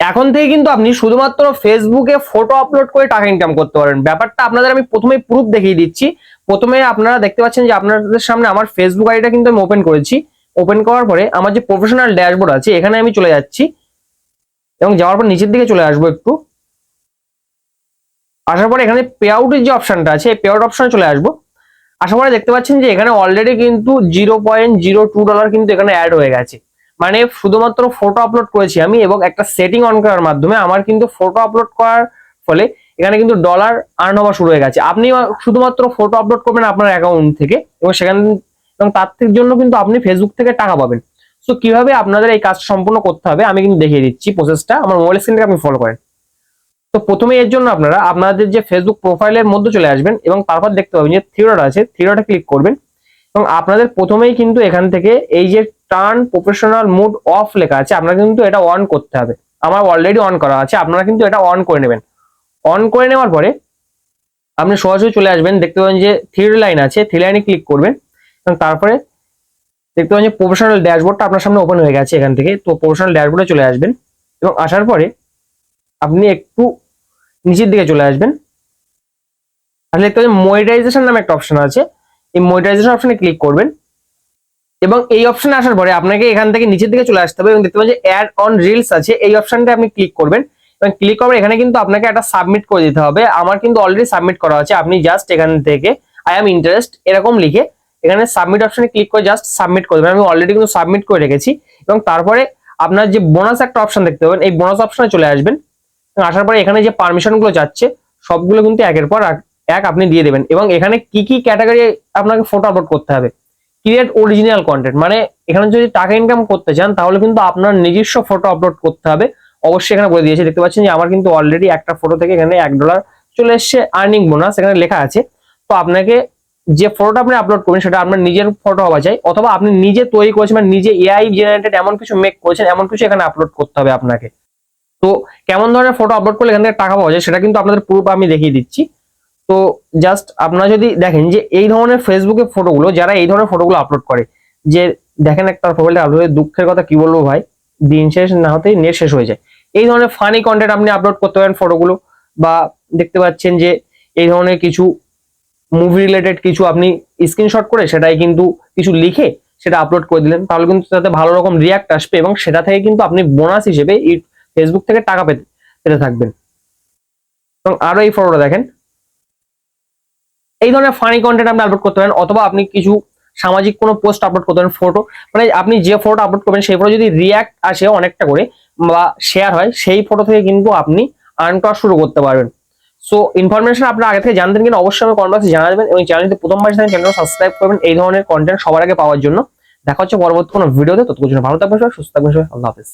এখন থেকে কিন্তু আপনি শুধুমাত্র ফেসবুকে ফটো আপলোড করে টাকা ইনকাম করতে পারেন। ব্যাপারটা আপনাদের আমি প্রথমে প্রুফ দেখিয়ে দিচ্ছি। প্রথমে আপনারা দেখতে পাচ্ছেন যে আপনাদের সামনে আমার ফেসবুক আইডিটা কিন্তু আমি ওপেন করেছি। ওপেন করার পরে আমার যে প্রফেশনাল ড্যাশবোর্ড আছে, এখানে আমি চলে যাচ্ছি এবং যাওয়ার পর নিচের দিকে চলে আসব একটু। আসার পরে এখানে পে আউটের যে অপশনটা আছে, এই পে আউট অপশনে চলে আসব। আসার পরে দেখতে পাচ্ছেন যে এখানে অলরেডি কিন্তু zero point zero two dollar কিন্তু এখানে অ্যাড হয়ে গেছে। মানে শুধুমাত্র ফটো আপলোড করেছি আমি এবং একটা সেটিং অন করার মাধ্যমে আমার কিন্তু ফটো আপলোড করার ফলে এখানে কিন্তু ডলার আর্ন হওয়া শুরু হয়ে গেছে। আপনি শুধুমাত্র ফটো আপলোড করবেন আপনার অ্যাকাউন্ট থেকে এবং সেখান এবং তার থেকে জন্য কিন্তু আপনি ফেসবুক থেকে টাকা পাবেন। সো কীভাবে আপনাদের এই কাজ সম্পূর্ণ করতে হবে আমি কিন্তু দেখিয়ে দিচ্ছি প্রসেসটা আমার মোবাইল স্ক্রিনটাকে আপনি ফলো করেন। তো প্রথমে এর জন্য আপনারা আপনাদের যে ফেসবুক প্রোফাইলের মধ্যে চলে আসবেন এবং তারপর দেখতে পাবেন যে থিওটা আছে। থিওটা ক্লিক করবেন। এবং আপনাদের প্রথমেই কিন্তু এখান থেকে এই যে টার্ন প্রফেশনাল মুড অফ লেখা আছে, আপনারা কিন্তু এটা অন করতে হবে। আমার অলরেডি অন করা আছে, আপনারা কিন্তু এটা অন করে নেবেন। অন করে নেওয়ার পরে আপনি সরাসরি চলে আসবেন, দেখতে পাবেন যে থ্রি লাইন আছে থ্রি লাইনে ক্লিক করবেন। এবং তারপরে দেখতে পাবেন যে প্রফেশনাল ড্যাশবোর্ডটা আপনার সামনে ওপেন হয়ে গেছে এখান থেকে। তো প্রফেশনাল ড্যাশবোর্ডে চলে আসবেন এবং আসার পরে আপনি একটু নিচের দিকে চলে আসবেন। তাহলে দেখতে পাবেন মনিটাইজেশন নামে একটা অপশন আছে। এই মনিটাইজেশন অপশনে ক্লিক করবেন। এবং এই অপশনে আসার পরে আপনাকে এখান থেকে নিচের দিকে চলে আসতে হবে এবং দেখতে পাবেন যে অ্যাড অন রিলস আছে। এই অপশনটা আপনি ক্লিক করবেন। এবং ক্লিক করার এখানে কিন্তু আপনাকে একটা সাবমিট করে দিতে হবে। আমার কিন্তু অলরেডি সাবমিট করা আছে। আপনি জাস্ট এখান থেকে আই এম ইন্টারেস্ট এরকম লিখে এখানে সাবমিট অপশনে ক্লিক করে জাস্ট সাবমিট করে দেবেন আমি অলরেডি কিন্তু সাবমিট করে রেখেছি। এবং তারপরে আপনার যে বোনাস একটা অপশন দেখতে পাবেন, এই বোনাস অপশনে চলে আসবেন। আসার পরে এখানে যে পারমিশনগুলো যাচ্ছে, সবগুলো কিন্তু একের পর এক- আপনি দিয়ে দেবেন। এবং এখানে কি কি ক্যাটাগরি আপনাকে ফটো আপলোড করতে হবে? ক্রিয়েট অরিজিনাল কন্টেন্ট মানে এখানে যদি টাকা ইনকাম করতে চান, তাহলে কিন্তু আপনার নিজস্ব ফটো আপলোড করতে হবে। অবশ্যই এখানে বলে দিয়েছে, দেখতে পাচ্ছেন যে আমার কিন্তু অলরেডি একটা ফটো থেকে এখানে এক ডলার চলে এসছে আর্নিং বোনাস এখানে লেখা আছে। তো আপনাকে যে ফটোটা আপনি আপলোড করবেন, সেটা আপনার নিজের ফটো হওয়া চাই অথবা আপনি নিজে তৈরি করেছেন বা নিজে এআই জেনারেটেড এমন কিছু মেক করেছেন, এমন কিছু এখানে আপলোড করতে হবে আপনাকে। তো কেমন ধরনের ফটো আপলোড করলে এখান থেকে টাকা পাওয়া যায়, সেটা কিন্তু আপনাদের প্রুফ আমি দেখিয়ে দিচ্ছি। তো জাস্ট আপনারা যদি দেখেন যে এই ধরনের ফেসবুকে ফটোগুলো যারা এই ধরনের ফটোগুলো আপলোড করে, যে দেখেন একটা প্রোফাইলটা আপলোড দুঃখের কথা কি বলব ভাই? দিন শেষ না হতেই নেট শেষ হয়ে যায়। এই ধরনের ফানি কন্টেন্ট আপনি আপলোড করতে পারেন ফটোগুলো বা দেখতে পাচ্ছেন যে এই ধরনের কিছু মুভি রিলেটেড কিছু আপনি স্ক্রিনশট করে সেটাই কিন্তু কিছু লিখে সেটা আপলোড করে দিলেন, তাহলে কিন্তু তাতে ভালো রকম রিয়াক্ট আসবে এবং সেটা থেকে কিন্তু আপনি বোনাস হিসেবে ফেসবুক থেকে টাকা পেতে পেতে থাকবেন। এবং আরও এই ফটোটা দেখেন। এই ধরনের ফানি কন্টেন্ট আপনি আপলোড করতে পারেন, অথবা আপনি কিছু সামাজিক কোনো পোস্ট আপলোড করতে পারেন ফটো মানে আপনি যে ফটো আপলোড করবেন, সেই ফটো যদি রিয়াক্ট আসে অনেকটা করে, বা শেয়ার হয়, সেই ফটো থেকে কিন্তু আপনি আর্ন করা শুরু করতে পারবেন। সো ইনফরমেশন আপনারা আগে থেকে জানতেন কিনা, অবশ্যই আমি কমেন্ট বক্সে জানা দেবেন এবং চ্যানেলটি প্রথমবার জানেন চ্যানেল সাবস্ক্রাইব করবেন এই ধরনের কন্টেন্ট সবার আগে পাওয়ার জন্য। দেখা হচ্ছে পরবর্তী কোনো ভিডিওতে ততক্ষণ ভালো থাকবেন সুস্থ থাকবেন আল্লাহ হাফেজ।